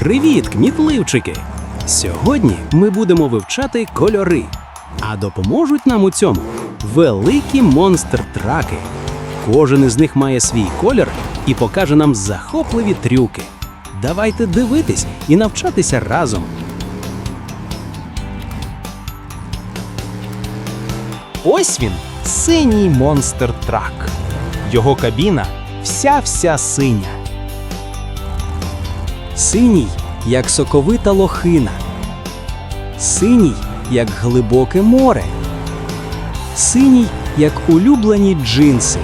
Привіт, кмітливчики! Сьогодні ми будемо вивчати кольори, а допоможуть нам у цьому великі монстр-траки. Кожен із них має свій колір і покаже нам захопливі трюки. Давайте дивитись і навчатися разом. Ось він, синій монстр трак. Його кабіна вся-вся синя. Синій, як соковита лохина. Синій, як глибоке море. Синій, як улюблені джинси.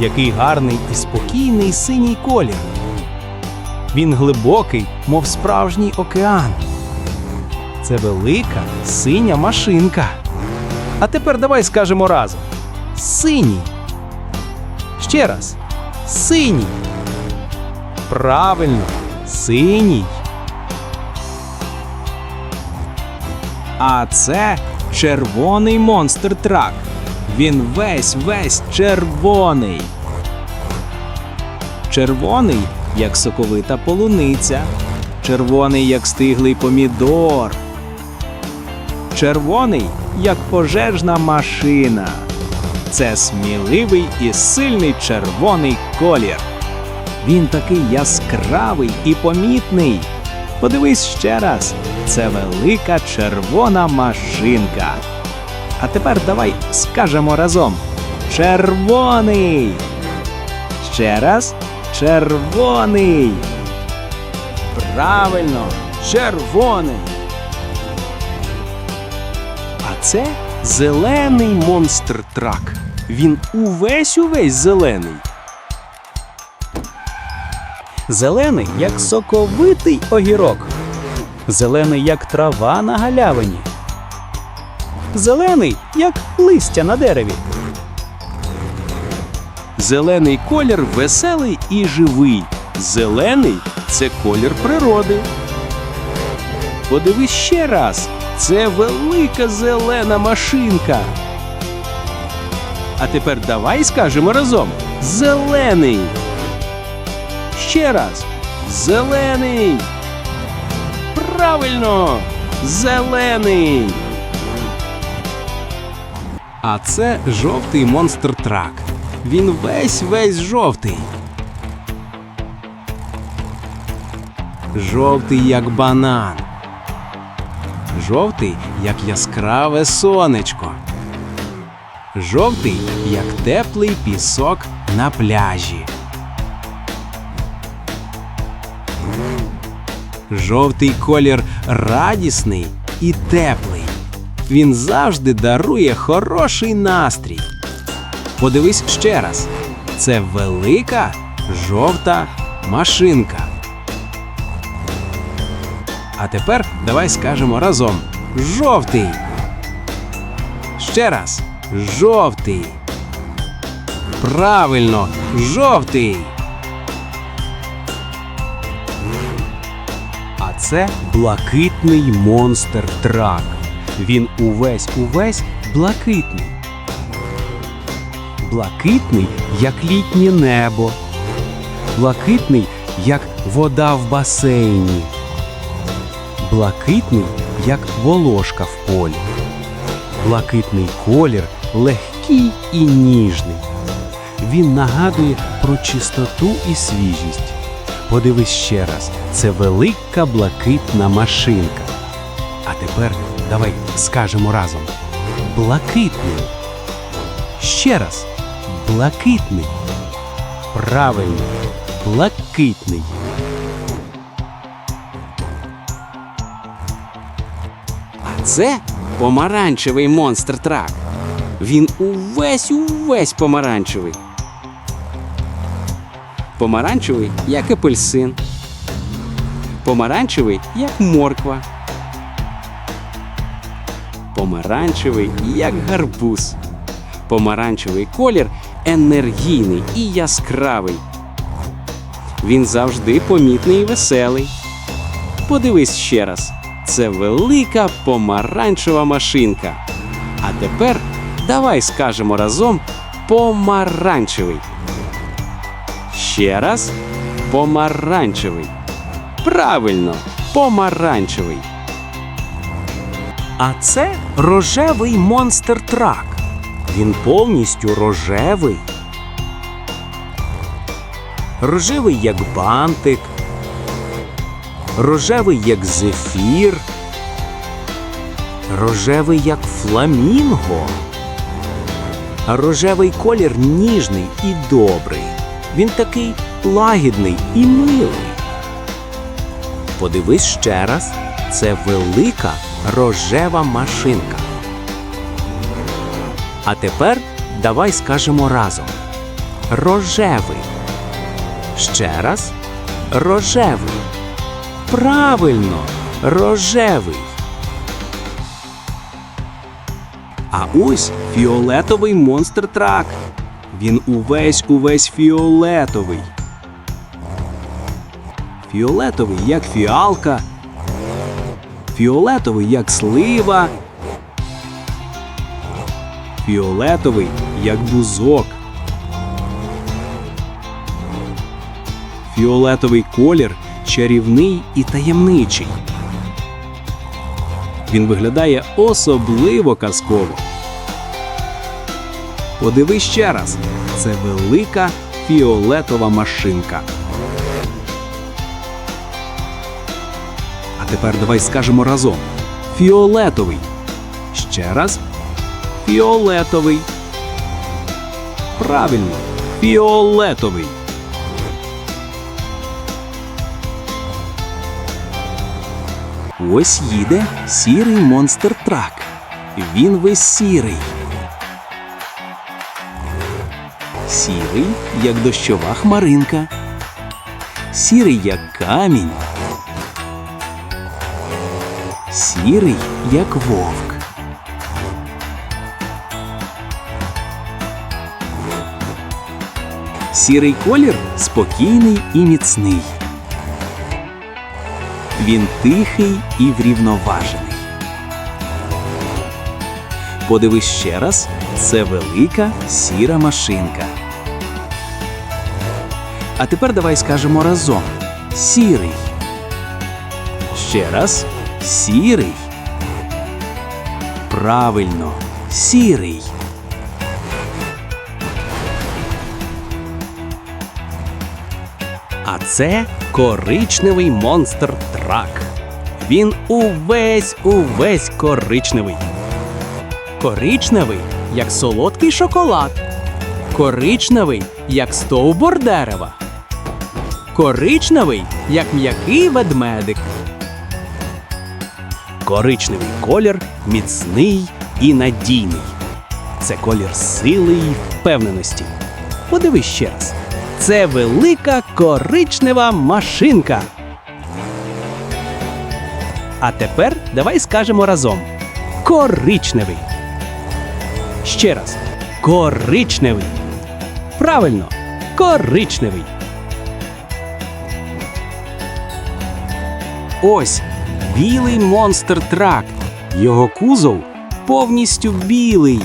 Який гарний і спокійний синій колір. Він глибокий, мов справжній океан. Це велика синя машинка. А тепер давай скажемо разом: синій. Ще раз. Синій. Правильно, синій. А це червоний монстр трак. Він весь весь червоний. Червоний, як соковита полуниця. Червоний, як стиглий помідор. Червоний, як пожежна машина. Це сміливий і сильний червоний колір. Він такий яскравий і помітний. Подивись ще раз, це велика червона машинка. А тепер давай скажемо разом: червоний. Ще раз червоний. Правильно, червоний. А це зелений монстр трак. Він увесь увесь зелений. Зелений, як соковитий огірок. Зелений, як трава на галявині. Зелений, як листя на дереві. Зелений колір веселий і живий. Зелений це колір природи. Подивись ще раз. Це велика зелена машинка. А тепер давай скажемо разом: зелений. Ще раз. Зелений. Правильно! Зелений. А це жовтий монстр трак. Він весь весь жовтий. Жовтий, як банан. Жовтий, як яскраве сонечко. Жовтий, як теплий пісок на пляжі. Жовтий колір радісний і теплий. Він завжди дарує хороший настрій. Подивись ще раз. Це велика жовта машинка. А тепер давай скажемо разом: жовтий. Ще раз. Жовтий. Правильно, жовтий. А це блакитний монстр трак. Він увесь увесь блакитний. Блакитний, як літнє небо. Блакитний, як вода в басейні. Блакитний, як волошка в полі. Блакитний колір легкий і ніжний. Він нагадує про чистоту і свіжість. Подивись ще раз, це велика блакитна машинка. А тепер давай скажемо разом: блакитний. Ще раз. Блакитний. Правильно. Блакитний. Це помаранчевий монстр трак. Він увесь увесь помаранчевий. Помаранчевий, як апельсин. Помаранчевий, як морква. Помаранчевий, як гарбуз. Помаранчевий колір енергійний і яскравий. Він завжди помітний і веселий. Подивись ще раз. Це велика помаранчева машинка. А тепер давай скажемо разом помаранчевий. Ще раз. Помаранчевий. Правильно, помаранчевий. А це рожевий монстр трак. Він повністю рожевий. Рожевий як бантик. Рожевий як зефір. Рожевий як фламінго. Рожевий колір ніжний і добрий. Він такий лагідний і милий. Подивись ще раз, це велика рожева машинка. А тепер давай скажемо разом: рожевий. Ще раз. Рожевий. Правильно, рожевий. А ось фіолетовий монстр трак. Він увесь увесь фіолетовий. Фіолетовий, як фіалка. Фіолетовий, як слива. Фіолетовий, як бузок. Фіолетовий колір чарівний і таємничий. Він виглядає особливо казково. Подивись ще раз. Це велика фіолетова машинка. А тепер давай скажемо разом: фіолетовий. Ще раз. Фіолетовий. Правильно. Фіолетовий. Ось їде сірий монстр трак. Він весь сірий. Сірий, як дощова хмаринка. Сірий, як камінь. Сірий, як вовк. Сірий колір спокійний і міцний. Він тихий і врівноважений. Подивись ще раз, це велика сіра машинка. А тепер давай скажемо разом: сірий. Ще раз сірий. Правильно, сірий. А це коричневий монстр трак. Він увесь увесь коричневий. Коричневий, як солодкий шоколад. Коричневий, як стовбур дерева. Коричневий, як м'який ведмедик. Коричневий колір міцний і надійний. Це колір сили і впевненості. Подивись ще раз. Це велика коричнева машинка. А тепер давай скажемо разом: коричневий. Ще раз. Коричневий. Правильно, коричневий. Ось білий монстр трак. Його кузов повністю білий.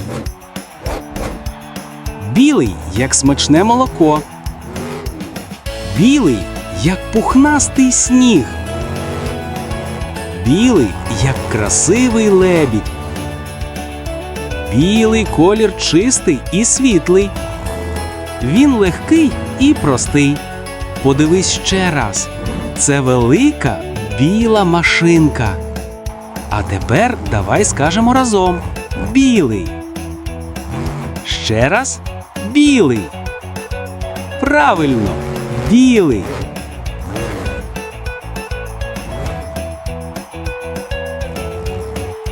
Білий, як смачне молоко. Білий, як пухнастий сніг. Білий, як красивий лебідь. Білий колір чистий і світлий. Він легкий і простий. Подивись ще раз. Це велика біла машинка. А тепер давай скажемо разом: білий. Ще раз білий. Правильно, білий.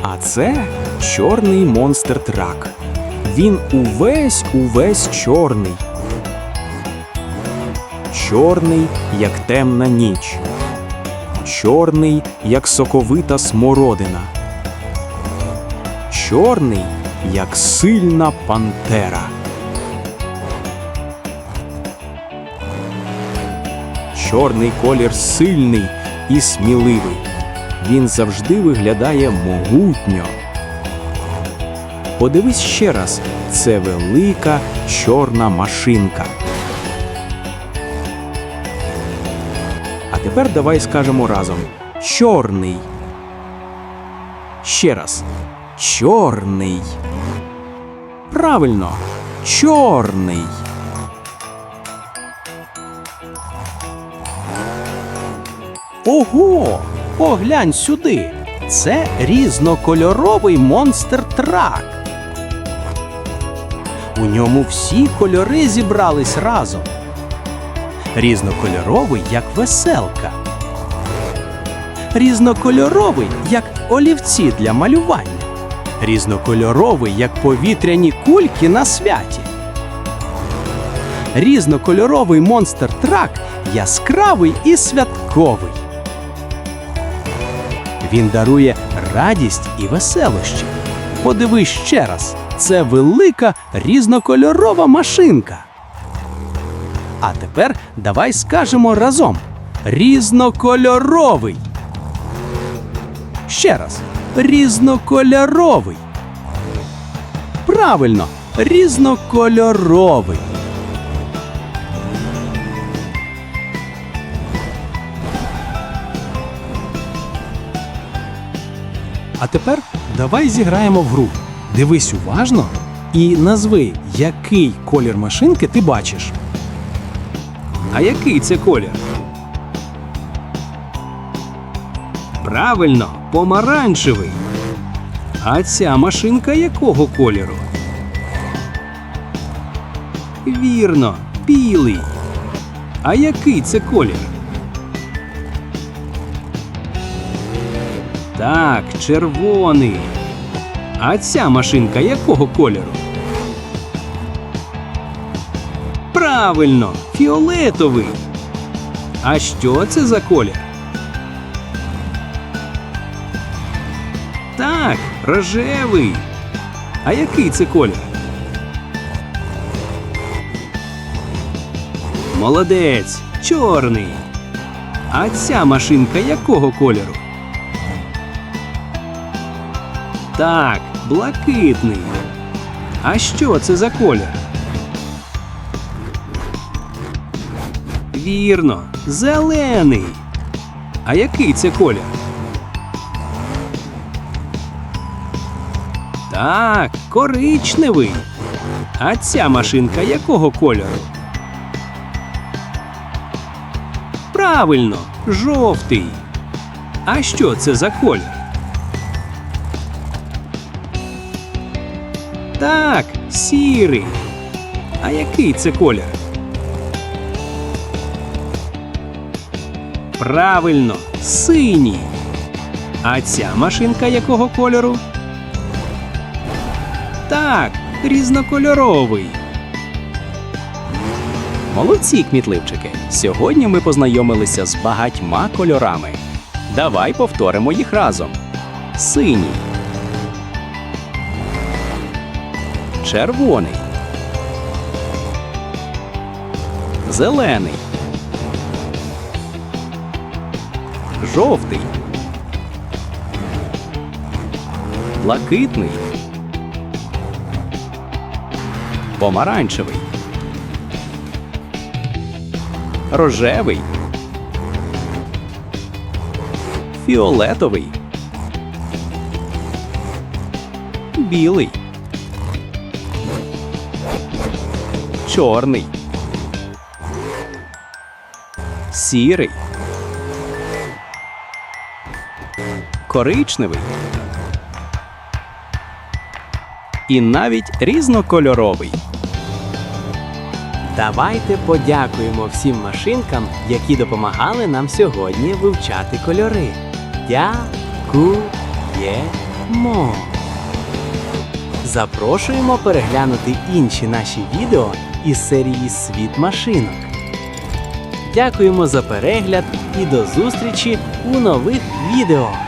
А це чорний монстр трак. Він увесь увесь чорний. Чорний, як темна ніч. Чорний, як соковита смородина. Чорний, як сильна пантера. Чорний колір сильний і сміливий. Він завжди виглядає могутньо. Подивись ще раз, це велика чорна машинка. А Тепер давай скажемо разом: чорний. Ще раз. Чорний. Правильно. Чорний. Ого! Поглянь сюди! Це різнокольоровий монстр трак. У ньому всі кольори зібрались разом. Різнокольоровий, як веселка. Різнокольоровий, як олівці для малювання. Різнокольоровий, як повітряні кульки на святі. Різнокольоровий монстр трак яскравий і святковий. Він дарує радість і веселощі. Подивись ще раз, це велика різнокольорова машинка. А тепер давай скажемо разом: різнокольоровий. Ще раз. Різнокольоровий. Правильно, різнокольоровий. А тепер давай зіграємо в гру. Дивись уважно і назви, який колір машинки ти бачиш. А який це колір? Правильно, помаранчевий. А ця машинка якого кольору? Вірно, білий. А який це колір? Так, червоний. А ця машинка якого кольору? Правильно, фіолетовий. А що це за колір? Так, рожевий. А який це колір? Молодець, чорний. А ця машинка якого кольору? Так, блакитний. А що це за колір? Вірно, зелений. А який це колір? Так, коричневий. А ця машинка якого кольору? Правильно, жовтий. А що це за колір? Так, сірий. А який це колір? Правильно, синій. А ця машинка якого кольору? Так, різнокольоровий. Молодці, кмітливчики! Сьогодні ми познайомилися з багатьма кольорами. Давай повторимо їх разом: синій, червоний, зелений, жовтий, блакитний, помаранчевий. Рожевий, фіолетовий, білий, чорний, сірий, коричневий і навіть різнокольоровий. Давайте подякуємо всім машинкам, які допомагали нам сьогодні вивчати кольори. Дякуємо! Запрошуємо переглянути інші наші відео із серії Світ машинок. Дякуємо за перегляд і до зустрічі у нових відео!